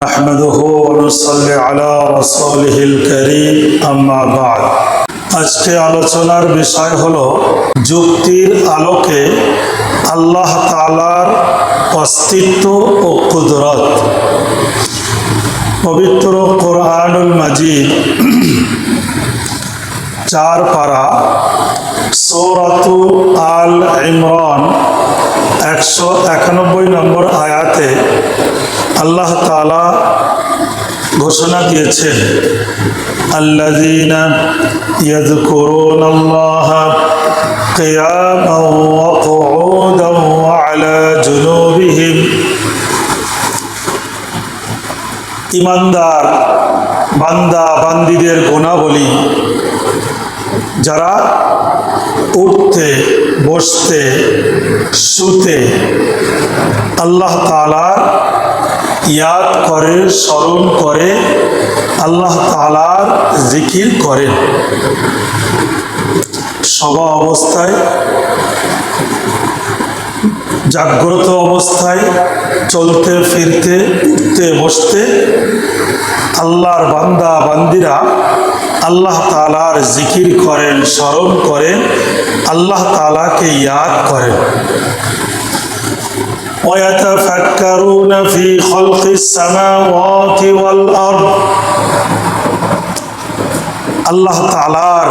نحمده ونصلي على رسوله الكريم أما بعد আজকে আলোচনার বিষয় হলো যুক্তির আলোকে আল্লাহ তাআলার অস্তিত্ব ও কুদরত পবিত্র কোরআনুল মাজিদ চার পারা সৌরাতু আল ইমরান একশো একানব্বই নম্বর আয়াতে আল্লাহ তালা ঘোষণা দিয়েছেন আল্লাহ ইমানদার, বান্দা, বান্দিদের গুণাবলী, যারা উঠতে, বসতে, শুতে আল্লাহ তালার ইয়াদ করে, স্মরণ করে, আল্লাহ তালার জিকির করেন সবা অবস্থায়, জাগ্রত অবস্থায় চলতে, ফিরতে, উঠতে, বসতে আল্লাহর বান্দা, বান্দিরা আল্লাহ তালার জিকির করেন, স্মরণ করেন, আল্লাহ তালাকে ইয়াদ করেন। ويتفكرون في خلق السماوات والأرض আল্লাহ তালার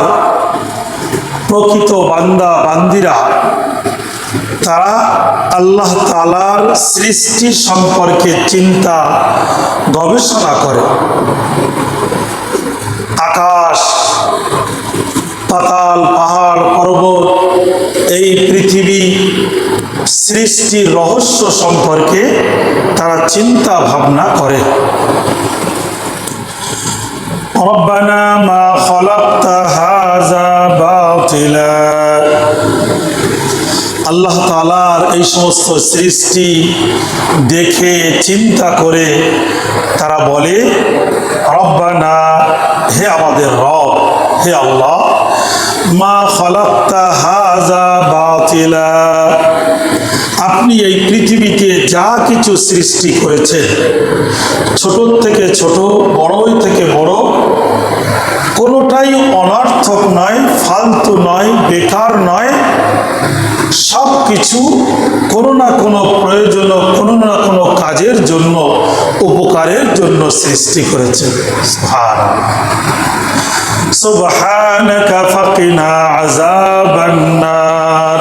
প্রকৃত বান্দা বান্দিরা তারা আল্লাহ তালার সৃষ্টি সম্পর্কে চিন্তা গবেষণা করে আকাশ পাতাল পাহাড় পর্বত এই পৃথিবী সৃষ্টির রহস্য সম্পর্কে তারা চিন্তা ভাবনা করে ربنا ما خلقت هذا باطلا আল্লাহ তালার এই সমস্ত সৃষ্টি দেখে চিন্তা করে তারা বলে রব্বানা হে আমাদের রব হে আল্লাহ মা খালাক্তা হাজা বাতিলা আপনি এই পৃথিবীতে যা কিছু সৃষ্টি করেছেন, ছোট থেকে ছোট, বড়ই থেকে বড়, কোনোটাই অনার্থক নয়, ফালতু নয়, বেকার নয় সব কিছু কোনো না কোনো প্রয়োজন কোনো না কোনো কাজের জন্য, উপকারের জন্য সৃষ্টি করেছে সুবহানাকা ফাকিনা আযাবান্নার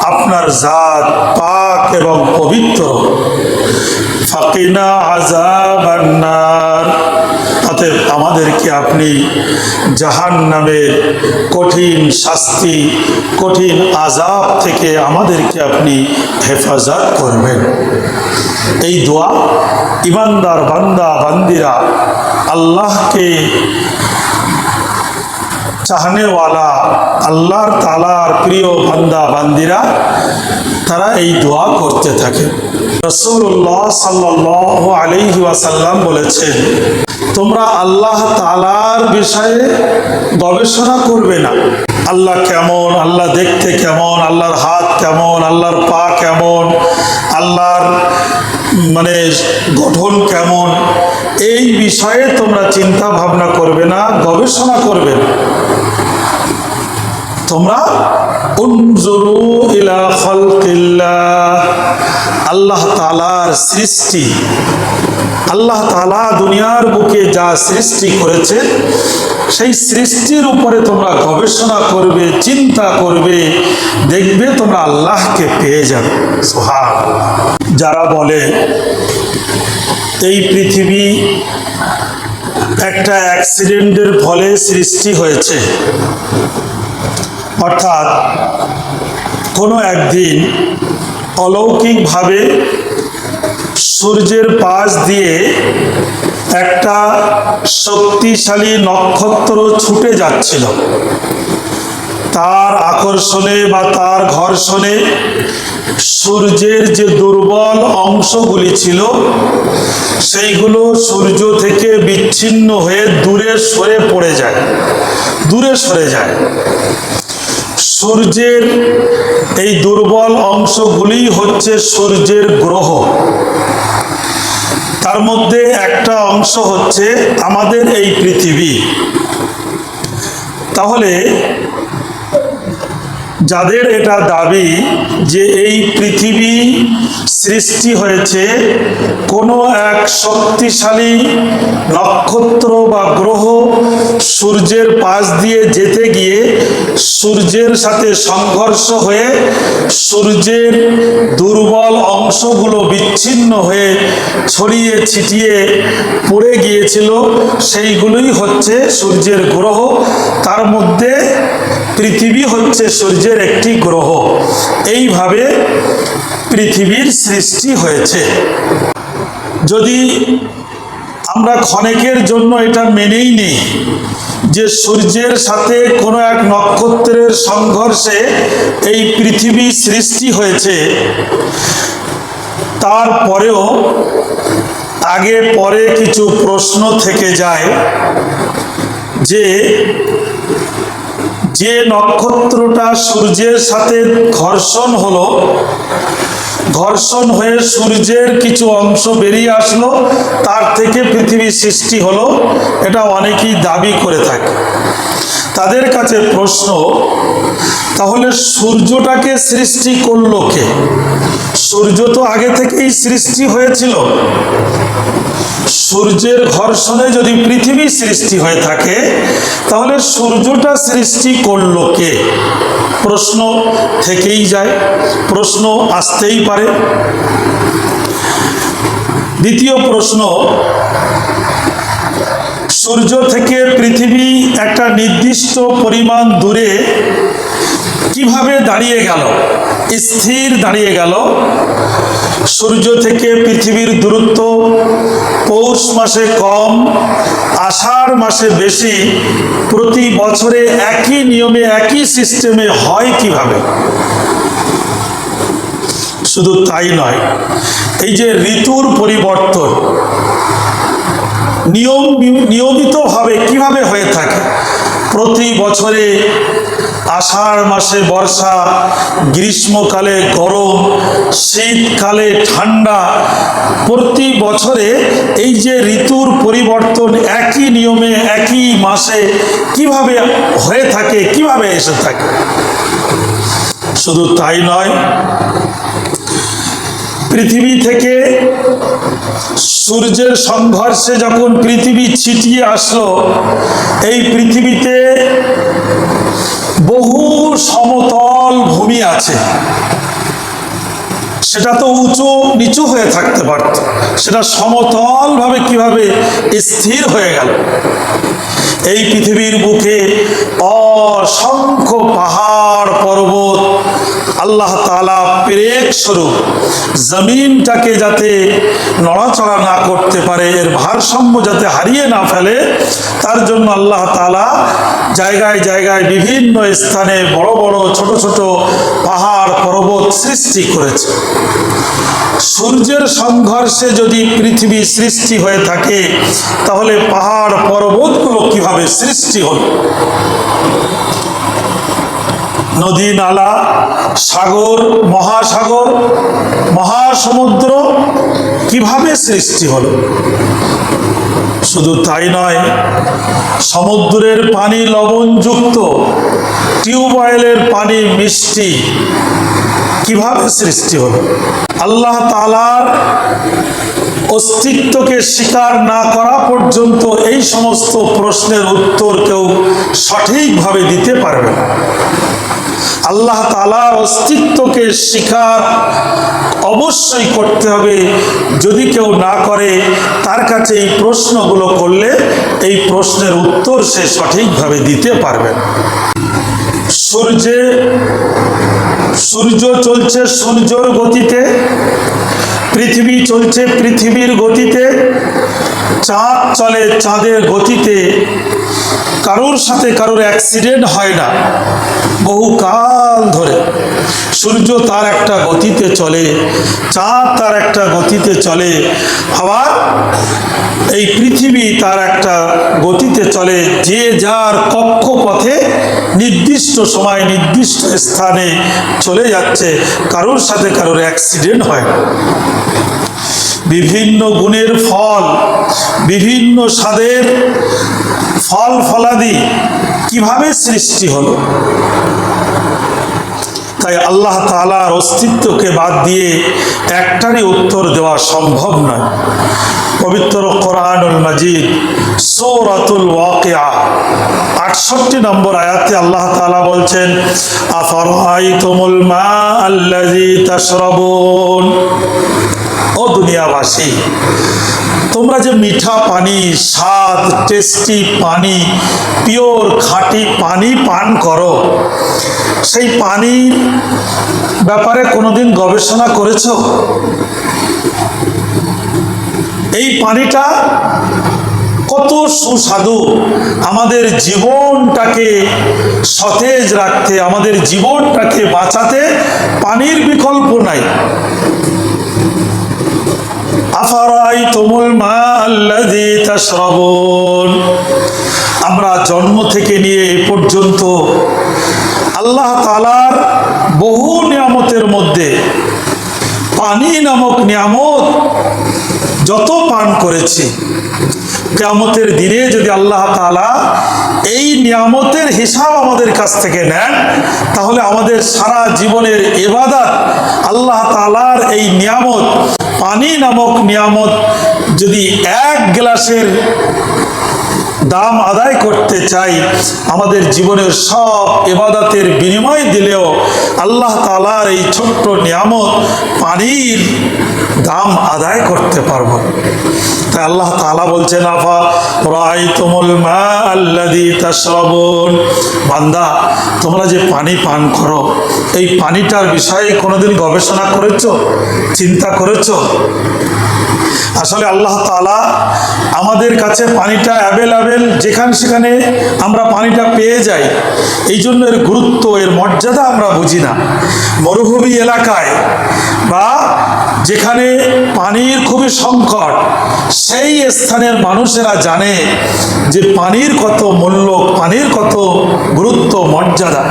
আপনার জাত পাক এবং পবিত্র। ফাকিনা আজাবান্নার আমাদেরকে আপনি জাহান নামের কঠিন শাস্তি, কঠিন আজাব থেকে আমাদেরকে আপনি হেফাজত করবেন। এই দোয়া ইমানদার বান্দা, বান্দিরা, আল্লাহকে চাহনেওয়ালা, আল্লাহর তালার প্রিয় বান্দা, বান্দিরা, তারা এই দোয়া করতে থাকে। রসুল্লাহ সাল্লাহ আলিহি ওয়াসাল্লাম বলেছেন, তোমরা আল্লাহ তালার বিষয়ে গবেষণা করবে না। আল্লাহ কেমন, আল্লাহ দেখতে কেমন, আল্লাহর হাত কেমন, আল্লাহর পা কেমন, আল্লাহর মানে গঠন কেমন, এই বিষয়ে তোমরা চিন্তা ভাবনা করবে না, গবেষণা করবে তোমরা আল্লাহ তালার সৃষ্টি। আল্লাহ তালা দুনিয়ার বুকে যা সৃষ্টি করেছে, সেই সৃষ্টির উপরে তোমরা গবেষণা করবে, চিন্তা করবে, দেখবে তোমরা আল্লাহকে পেয়ে যাবে। সোহাগ যারা বলে, এই পৃথিবী একটা অ্যাক্সিডেন্টের ফলে সৃষ্টি হয়েছে। অর্থাৎ কোনো একদিন অলৌকিকভাবে সূর্যের পাশ দিয়ে একটা শক্তিশালী নক্ষত্র ছুটে যাচ্ছিল। তার আকর্ষণে বা তার ঘর্ষণে সূর্যের যে দুর্বল অংশগুলি ছিল, সেইগুলো সূর্য থেকে বিচ্ছিন্ন হয়ে দূরে সরে পড়ে যায়, দূরে সরে যায়। সূর্যের এই দুর্বল অংশগুলি হচ্ছে সূর্যের গ্রহ। তার মধ্যে একটা অংশ হচ্ছে আমাদের এই পৃথিবী। তাহলে যাদের এটা দাবি যে এই পৃথিবী সৃষ্টি হয়েছে কোনো এক শক্তিশালী নক্ষত্র বা গ্রহ সূর্যের পাশ দিয়ে যেতে গিয়ে সূর্যের সাথে সংঘর্ষ হয়ে সূর্যের দুর্বল অংশগুলো বিচ্ছিন্ন হয়ে ছড়িয়ে ছিটিয়ে পড়ে গিয়েছিল। সেইগুলোই হচ্ছে সূর্যের গ্রহ। তার মধ্যে পৃথিবী হচ্ছে সূর্যের একটি গ্রহ। এইভাবে পৃথিবীর সৃষ্টি হয়েছে। যদি আমরা ক্ষণেকের জন্য এটা মেনেই নিই, যে সূর্যের সাথে কোনো এক নক্ষত্রের সংঘর্ষে এই পৃথিবী সৃষ্টি হয়েছে, তারপরেও আগে পরে কিছু প্রশ্ন থেকে যায় যে যে নক্ষত্রটা সূর্যের সাথে ঘর্ষণ হলো ঘর্ষণ হয়ে সূর্যের কিছু অংশ বেরিয়ে আসলো, তার থেকে পৃথিবী সৃষ্টি হলো, এটা অনেকেই দাবি করে থাকে। তাদের কাছে প্রশ্ন, তাহলে সূর্যটাকে সৃষ্টি করল কে? সূর্য তো আগে থেকেই সৃষ্টি হয়েছিল। সূর্যের ঘর্ষণে যদি পৃথিবী সৃষ্টি হয়ে থাকে, তাহলে সূর্যটা সৃষ্টি করল কে? প্রশ্ন থেকেই যায়, প্রশ্ন আসতেই পারে। দ্বিতীয় প্রশ্ন, সূর্য থেকে পৃথিবী একটা নির্দিষ্ট পরিমাণ দূরে কীভাবে দাঁড়িয়ে গেল? স্থির দাঁড়িয়ে গেল। সূর্য থেকে পৃথিবীর দূরত্ব পৌষ মাসে কম, আষাঢ় মাসে বেশি, প্রতি বছরে একই নিয়মে, একই সিস্টেমে হয় কীভাবে? শুধু তাই নয়, এই যে ঋতুর পরিবর্তন, নিয়ম নিয়মিতভাবে কীভাবে হয়ে থাকে? প্রতি বছরে আষাঢ় মাসে বর্ষা, গ্রীষ্মকালে গরম, শীতকালে ঠান্ডা, প্রতি বছরে এই যে ঋতুর পরিবর্তন একই নিয়মে, একই মাসে কীভাবে হয়ে থাকে, কীভাবে এসে থাকে? শুধু তাই নয়, পৃথিবী থেকে সূর্যের সংঘর্ষে যখন পৃথিবী ছিটিয়ে আসলো, এই পৃথিবীতে বহু সমতল ভূমি আছে। সেটা তো উঁচু নিচু হয়ে থাকতে পারত। সেটা সমতলভাবে কীভাবে স্থির হয়ে গেল? এই পৃথিবীর বুকে অসংখ্য পাহাড় পর্বত, আল্লাহ তালা প্রেক স্বরূপ, জমিনটাকে যাতে নড়াচড়া না করতে পারে, এর ভারসাম্য যাতে হারিয়ে না ফেলে, তার জন্য আল্লাহ তালা জায়গায় জায়গায় বিভিন্ন স্থানে বড় বড় ছোট ছোট পাহাড় পর্বত সৃষ্টি করেছে। সূর্যের সংঘর্ষে যদি পৃথিবী সৃষ্টি হয়ে থাকে, তাহলে পাহাড় পর্বতগুলো কীভাবে সৃষ্টি হল? নদী, নালা, সাগর, মহাসাগর, মহাসমুদ্র কীভাবে সৃষ্টি হলো? শুধু তাই নয়, সমুদ্রের পানি লবণযুক্ত, টিউবওয়েলের পানি মিষ্টি। কীভাবে সৃষ্টি হলো? আল্লাহ তালার অস্তিত্বকে স্বীকার না করা পর্যন্ত এই সমস্ত প্রশ্নের উত্তর কেউ সঠিকভাবে দিতে পারবে না। আল্লাহ তালার অস্তিত্বকে স্বীকার অবশ্যই করতে হবে। যদি কেউ না করে, তার কাছে এই প্রশ্নগুলো করলে এই প্রশ্নের উত্তর সে সঠিকভাবে দিতে পারবে সূর্যে, সূর্য চলছে সূর্যর গতিতে, পৃথিবী চলছে পৃথিবীর গতিতে, চাঁদ চলে চাঁদের গতিতে। কারোর সাথে কারোর অ্যাক্সিডেন্ট হয় না। বহুকাল ধরে সূর্য তার একটা গতিতে চলে, চাঁদ তার একটা গতিতে চলে, আবার এই পৃথিবী তার একটা গতিতে চলে, যে যার কক্ষপথে নির্দিষ্ট সময়, নির্দিষ্ট স্থানে চলে যাচ্ছে, কারোর সাথে কারোর অ্যাক্সিডেন্ট হয়। বিভিন্ন গুণের ফল, বিভিন্ন স্বাদের ফল ফলাদি কীভাবে সৃষ্টি হলো তাই আল্লাহ তালার অস্তিত্বকে বাদ দিয়ে একটারই উত্তর দেওয়া সম্ভব নয়। পবিত্র কোরআনুল মাজিদ, সৌরাতুল ওয়াকিয়া, আটষট্টি নম্বর আয়াতে আল্লাহ তালা বলছেন আফর আফরাইতুমুল মা আল্লাযী তাশরাবুন? ও দুনিয়াবাসী, তোমরা যে মিঠা পানি, স্বাদ টেস্টি পানি পিওর খাঁটি পানি পান করো, সেই পানির ব্যাপারে কোনোদিন গবেষণা করেছ? এই পানিটা কত সুস্বাদু। আমাদের জীবনটাকে সতেজ রাখতে, আমাদের জীবনটাকে বাঁচাতে পানির বিকল্প নাই আফারাই তুমুল মা আল্লাযী তাশরাবুন আমরা জন্ম থেকে নিয়ে এ পর্যন্ত আল্লাহ তাআলার বহু নিয়ামতের মধ্যে পানি নামক নিয়ামত যত পান করেছি, কেয়ামতের দিনে যদি আল্লাহ তাআলা এই নিয়ামতের হিসাব আমাদের কাছ থেকে নেন, তাহলে আমাদের সারা জীবনের এবাদাত আল্লাহ তাআলার এই নিয়ামত পানি নামক নিয়ামত যদি এক গ্লাসের দাম আদায় করতে চাই, আমাদের জীবনের সব এবাদাতের বিনিময় দিলেও আল্লাহ তালার এই ছোট্ট নিয়ামত পানির দাম আদায় করতে পারব। তাই আল্লাহ তালা বলছেন, আফা রায় তুমুল মা আল্লাদি তাশরাবুন? বান্দা, তোমরা যে পানি পান করো, এই পানিটার বিষয়ে কোনোদিন গবেষণা করেছ? চিন্তা করেছ? আসলে আল্লাহ তালা আমাদের কাছে পানিটা অ্যাভেলেবেল যেখানে সেখানে আমরা পানিটা পেয়ে যাই এই জন্য এর গুরুত্ব, এর মর্যাদা আমরা বুঝি না। মরুভূমি এলাকায় বা যেখানে পানির খুবই সংকট, সেই স্থানের মানুষেরা জানে যে পানির কত মূল্য, পানির কত গুরুত্ব, মর্যাদা।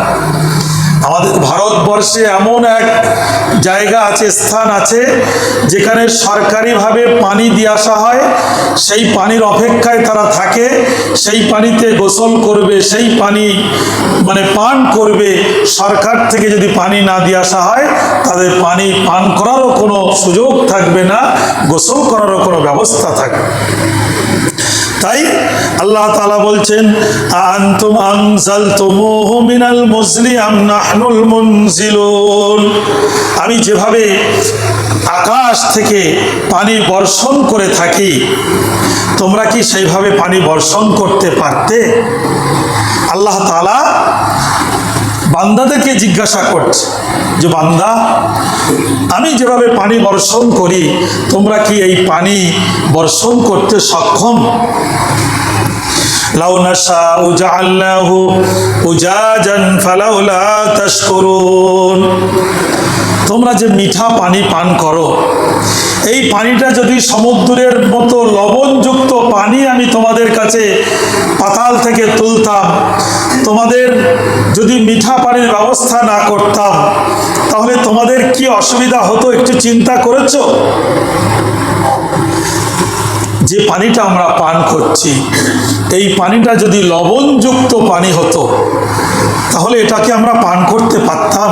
ভারতবর্ষে এমন এক জায়গা আছে, স্থান আছে, যেখানে সরকারিভাবে পানি দিয়ে আসা হয়। সেই পানির অপেক্ষায় তারা থাকে, সেই পানিতে গোসল করবে, সেই পানি মানে পান করবে। সরকার থেকে যদি পানি না দিয়ে আসা হয়, তাদের পানি পান করারও কোনো সুযোগ থাকবে না, গোসল করারও কোনো ব্যবস্থা থাকবে তাই আল্লাহ তালা বলছেন আনতুম আনজালতুমুহু মিনাল মুজলি আম নাহনুল মুনজিলুন? আমি যেভাবে আকাশ থেকে পানি বর্ষণ করে থাকি, তোমরা কি সেইভাবে পানি বর্ষণ করতে পারতে? আল্লাহ তাআলা বান্দাদেরকে জিজ্ঞাসা করছে যে, বান্দা, আমি যেভাবে পানি বর্ষণ করি, তোমরা কি এই পানি বর্ষণ করতে সক্ষম? লাউ তোমরা যে মিঠা পানি পান করো, এই পানিটা যদি সমুদ্রের মতো লবণযুক্ত পানি আমি তোমাদের কাছে পাতাল থেকে তুলতাম তোমাদের যদি মিঠা পানির ব্যবস্থা না করতাম, তাহলে তোমাদের কি অসুবিধা হতো একটু চিন্তা করেছ? যে পানিটা আমরা পান করছি, এই পানিটা যদি লবণযুক্ত পানি হতো, তাহলে এটাকে আমরা পান করতে পারতাম।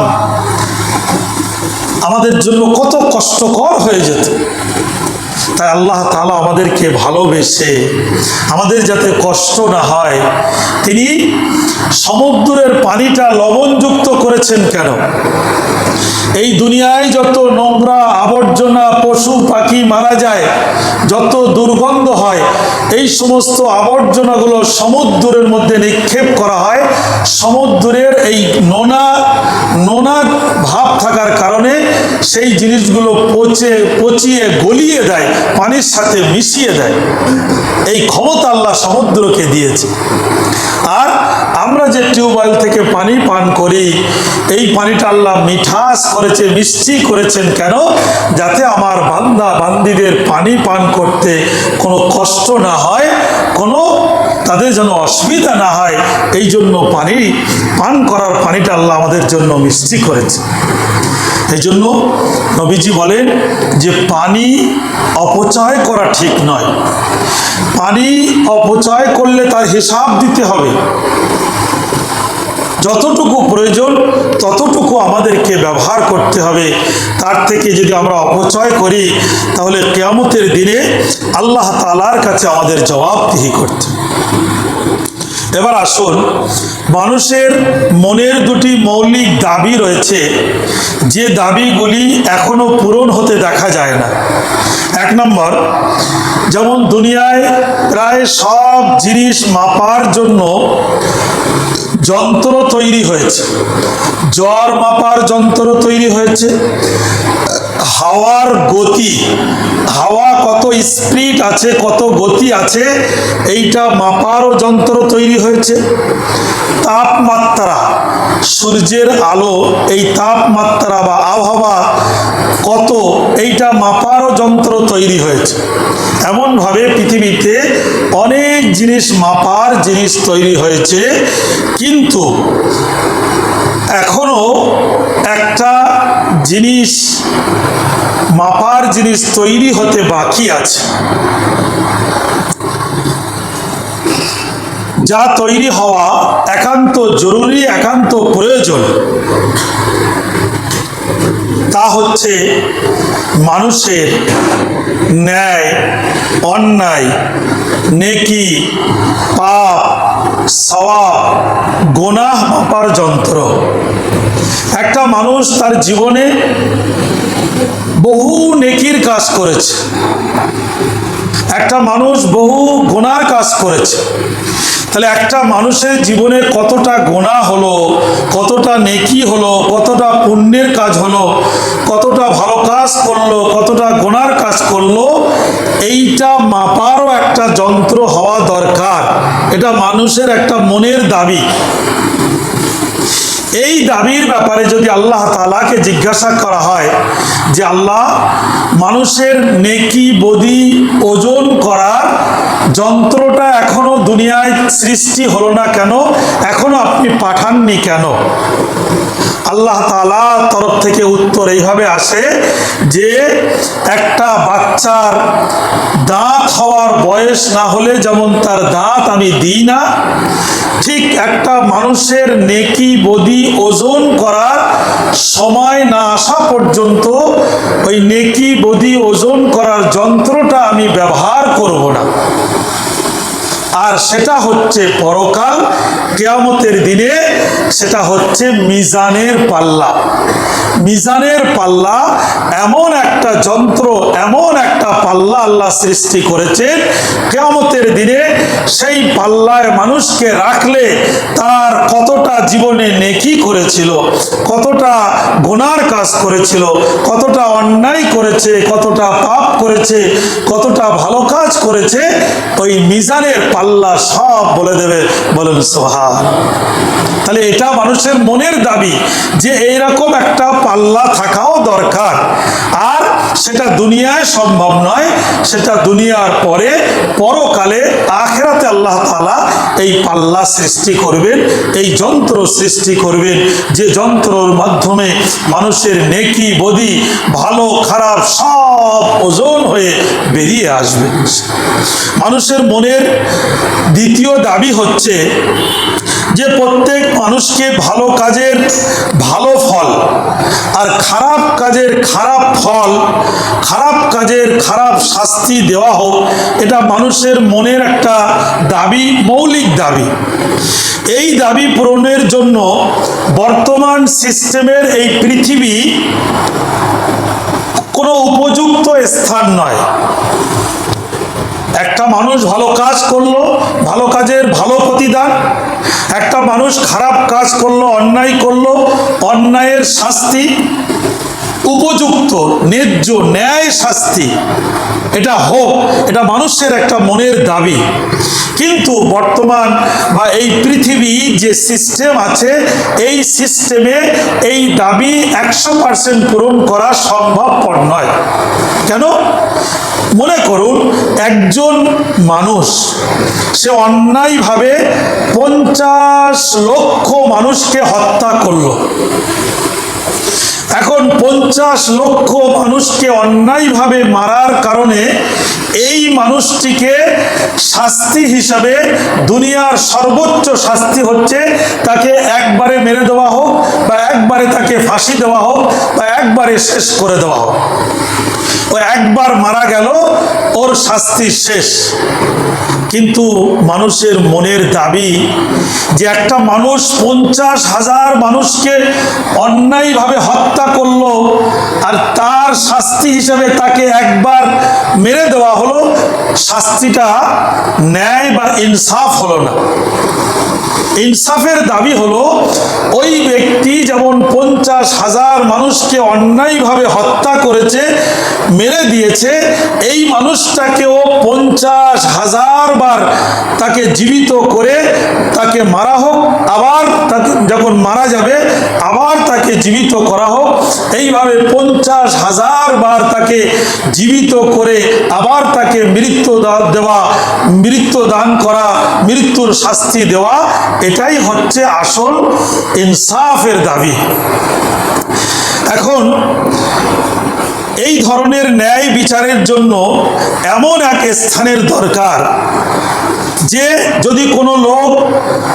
আমাদের জন্য কত কষ্টকর হয়ে যেত। তাই আল্লাহ তালা আমাদেরকে ভালোবেসে আমাদের যাতে কষ্ট না হয়, তিনি সমুদ্রের পানিটা লবণযুক্ত করেছেন কেন? এই দুনিয়ায় যত নোংরা আবর্জনা, পশু, পাখি মারা যায়, যত দুর্গন্ধ হয়, এই সমস্ত আবর্জনাগুলো সমুদ্রের মধ্যে নিক্ষেপ করা হয়। সমুদ্রের এই নোনা নোনা ভাব থাকার কারণে সেই জিনিসগুলো পচে, পচিয়ে, গলিয়ে দেয়, পানির সাথে মিশিয়ে দেয়। এই ক্ষমতা আল্লাহ সমুদ্রকে দিয়েছে। আর আমরা যে টিউবওয়েল থেকে পানি পান করি, এই পানিটা আল্লাহ মিঠাস করেছে, মিষ্টি করেছেন কেন? যাতে আমার বান্দা, বান্দিদের পানি পান করতে কোনো কষ্ট না হয়, কোনো তাদের যেন অসুবিধা না হয়, এই জন্য পানি পান করার পানিটা আল্লাহ আমাদের জন্য মিষ্টি করেছে। এই জন্য নবীজি বলেন যে পানি অপচয় করা ঠিক নয়। পানি অপচয় করলে তার হিসাব দিতে হবে। যতটুকু প্রয়োজন, ততটুকু আমাদেরকে ব্যবহার করতে হবে। তার থেকে যদি আমরা অপচয় করি, তাহলে কেয়ামতের দিনে আল্লাহ তালার কাছে আমাদের জবাবদিহি করতে এবার আসুন, মানুষের মনের দুটি মৌলিক দাবি রয়েছে। যে দাবিগুলি এখনও পূরণ হতে দেখা যায় না। এক নম্বর, যেমন দুনিয়ায় প্রায় সব জিনিস মাপার জন্য যন্ত্র তৈরি হয়েছে। জ্বর মাপার যন্ত্র তৈরি হয়েছে। হাওয়ার গতি, হাওয়া কত স্পিড আছে, কত গতি আছে, এইটা মাপারও যন্ত্র তৈরি হয়েছে। তাপমাত্রা, সূর্যের আলো, এই তাপমাত্রা বা আবহাওয়া কত, এইটা মাপারও যন্ত্র তৈরি হয়েছে। এমনভাবে পৃথিবীতে অনেক জিনিস মাপার জিনিস তৈরি হয়েছে, কিন্তু এখনও একটা জিনিস মাপার জিনিস তৈরি হতে বাকি আছে। যা তৈরি হওয়া একান্ত জরুরি, একান্ত প্রয়োজন। তা হচ্ছে মানুষের ন্যায়, অন্যায়, নেকি, পাপ সওয়াব গোনাহ মাপার যন্ত্র। একটা মানুষ তার জীবনে বহু নেকির কাজ করেছে। একটা মানুষ বহু গোনার কাজ করেছে। তাহলে একটা মানুষের জীবনে কতটা গোনা হলো, কতটা নেকি হলো, কতটা পুণ্যের কাজ হলো, কতটা ভালো কাজ করল, কতটা গোনার কাজ করল, এইটা মাপারও একটা যন্ত্র হওয়া দরকার। এটা মানুষের একটা মনের দাবি। এই দাবির ব্যাপারে যদি আল্লাহ তালাকে জিজ্ঞাসা করা হয় যে আল্লাহ, মানুষের নেকি, বদি, ওজন করার যন্ত্রটা এখনও দুনিয়ায় সৃষ্টি হলো না কেন? এখনও আপনি পাঠাননি কেন? আল্লাহ তরফ থেকে উত্তর এইভাবে আসে যে একটা বাচ্চার দাঁত হওয়ার বয়স না হলে যেমন তার দাঁত আমি দিই না, ঠিক একটা মানুষের নেকি, বদি, ওজন করার সময় না আসা পর্যন্ত ওই নেকি, বদি, ওজন করার যন্ত্রটা আমি ব্যবহার করব না। আর সেটা হচ্ছে পরকাল, কেয়ামতের দিনে সেটা হচ্ছে মিজানের পাল্লা। মিজানের পাল্লা, এমন একটা যন্ত্র, এমন একটা পাল্লা আল্লাহ সৃষ্টি করেছেন, কেয়ামতের দিনে সেই পাল্লায় মানুষকে রাখলে তার কতটা জীবনে নেকি করেছিল, কতটা গোনার কাজ করেছিল, কতটা অন্যায় করেছে, কতটা পাপ করেছে, কতটা ভালো কাজ করেছে, ওই মিজানের পাল্লা সব বলে দেবে, বলেন সোহা তাহলে এটা মানুষের মনের দাবি যে এইরকম একটা পাল্লা থাকাও দরকার। আর সেটা দুনিয়ায় সম্ভব নয়, সেটা দুনিয়ার পরে, পরকালে আখেরাতে আল্লাহ তালা এই পাল্লা সৃষ্টি করবেন, এই যন্ত্র সৃষ্টি করবেন, যে যন্ত্রর মাধ্যমে মানুষের নেকি, বদি, ভালো, খারাপ সব ওজন হয়ে বেরিয়ে আসবে। মানুষের মনের দ্বিতীয় দাবি হচ্ছে যে প্রত্যেক মানুষকে ভালো কাজের ভালো ফল আর খারাপ কাজের খারাপ ফল, খারাপ কাজের খারাপ শাস্তি দেওয়া হোক, এটা মানুষের মনের একটা দাবি, মৌলিক দাবি। এই দাবি পূরণের জন্য বর্তমান সিস্টেমের এই পৃথিবী কোনো উপযুক্ত স্থান নয়। একটা মানুষ ভালো কাজ করল, ভালো কাজের ভালো প্রতিদান। একটা মানুষ খারাপ কাজ করল, অন্যায় করল, অন্যায়ের শাস্তি। উপযুক্ত, ন্যায্য ন্যায় শাস্তি। এটা হোক এটা মানুষের একটা মনের দাবি। কিন্তু বর্তমান বা এই পৃথিবী যে সিস্টেম আছে, এই সিস্টেমে এই দাবি একশো পার্সেন্ট পূরণ করা সম্ভবপর নয়। কেন? মনে করুন, একজন মানুষ, সে অন্যায়ভাবে পঞ্চাশ লক্ষ মানুষকে হত্যা করল। এখন পঞ্চাশ লক্ষ মানুষকে অন্যায়ভাবে মারার কারণে এই মানুষটিকে শাস্তি হিসাবে দুনিয়ার সর্বোচ্চ শাস্তি হচ্ছে তাকে একবারে মেরে দেওয়া হোক বা একবারে তাকে ফাঁসি দেওয়া হোক বা একবারে শেষ করে দেওয়া হোক। ও একবার মারা গেল, ওর শাস্তি শেষ। কিন্তু মানুষের মনের দাবি যে একটা মানুষ পঞ্চাশ হাজার মানুষকে অন্যায়ভাবে হত্যা করল আর তার শাস্তি হিসেবে তাকে একবার মেরে দেওয়া হলো, শাস্তিটা ন্যায় বা ইনসাফ হলো না। ইনসাফের দাবি হলো, ওই ব্যক্তি যেমন পঞ্চাশ হাজার মানুষকে অন্যায়ভাবে হত্যা করেছে, মেরে দিয়েছে, এই মানুষটাকেও পঞ্চাশ হাজার বার তাকে জীবিত করে তাকে মারা হোক, আবার তাকে যখন মারা যাবে, আবার তাকে জীবিত করা হোক, এইভাবে পঞ্চাশ হাজার বার তাকে জীবিত করে আবার তাকে মৃত্যু দেওয়া, মৃত্যু দান করা, মৃত্যুর শাস্তি দেওয়া এটাই হচ্ছে আসল ইনসাফের দাবি। এখন, এই ধরনের ন্যায় বিচারের জন্য এমন এক স্থানের দরকার, যে যদি কোনো লোক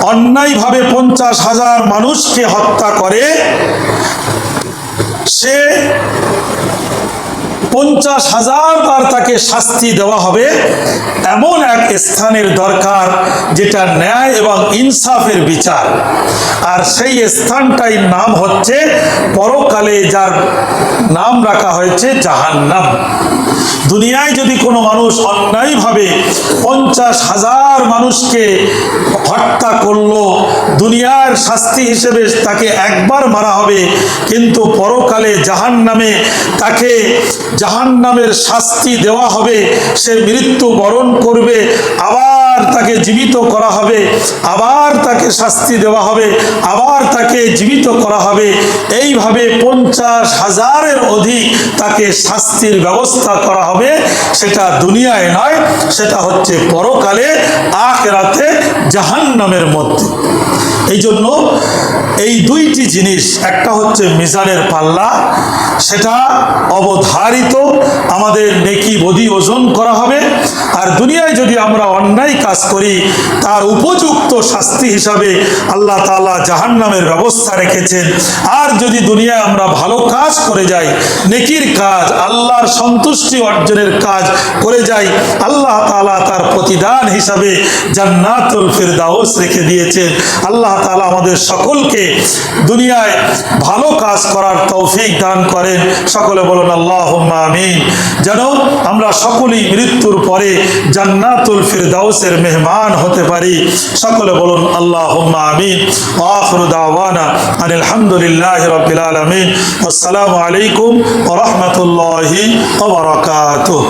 অন্যায়ভাবে পঞ্চাশ হাজার মানুষকে হত্যা করে, সে পঞ্চাশ হাজার বার তাকে শাস্তি দেওয়া হবে, এমন এক স্থানের দরকার যেটা ন্যায় এবং ইনসাফের বিচার। আর সেই স্থানটাই নাম হচ্ছে পরকালে যার নাম রাখা হয়েছে জাহান্নাম। দুনিয়ায় যদি কোনো মানুষ অন্যায়ভাবে পঞ্চাশ হাজার মানুষকে হত্যা করল, দুনিয়ার শাস্তি হিসেবে তাকে একবার মারা হবে, কিন্তু পরকালে জাহান নামে তাকে জাহান নামের শাস্তি দেওয়া হবে, সে মৃত্যু বরণ করবে, আবার তাকে জীবিত করা হবে, আবার তাকে শাস্তি দেওয়া হবে, আবার তাকে জীবিত করা হবে। এইভাবে পঞ্চাশ হাজারের অধিক তাকে শাস্তির ব্যবস্থা করা হবে। সেটা দুনিয়ায় নয়, সেটা হচ্ছে পরকালে আখ রাতে জাহান্নামের মধ্যে। এই জন্য এই দুইটি জিনিস, একটা হচ্ছে মিজানের পাল্লা, সেটা অবধারিত আমাদের নেকি বদি ওজন করা হবে। আর দুনিয়ায় যদি আমরা অন্যায় কাজ করি, তার উপযুক্ত শাস্তি হিসাবে আল্লাহ তাআলা জাহান্নামের ব্যবস্থা রেখেছেন। আর যদি দুনিয়ায় আমরা ভালো কাজ করে যাই, নেকির কাজ, আল্লাহর সন্তুষ্টি অর্জনের কাজ করে যাই, আল্লাহ তালা তার প্রতিদান হিসাবে জান্নাতুল ফিরদাউস রেখে দিয়েছেন। আল্লাহ তাআলা আমাদের সকলকে দুনিয়ায় ভালো কাজ করার তৌফিক দান করেন। সকলে বলুন আল্লাহ আমিন। যেন আমরা সকলেই মৃত্যুর পরে জান্নাতুল ফিরদাউসের মেহমান হতে পারি। সকলে বলুন আল্লাহ আমিন। আখর দাওয়ানা আনিল হামদুলিল্লাহ রাব্বিল আসসালামু আলাইকুম ওয়া রাহমাতুল্লাহি ওয়া বারাকাতুহু।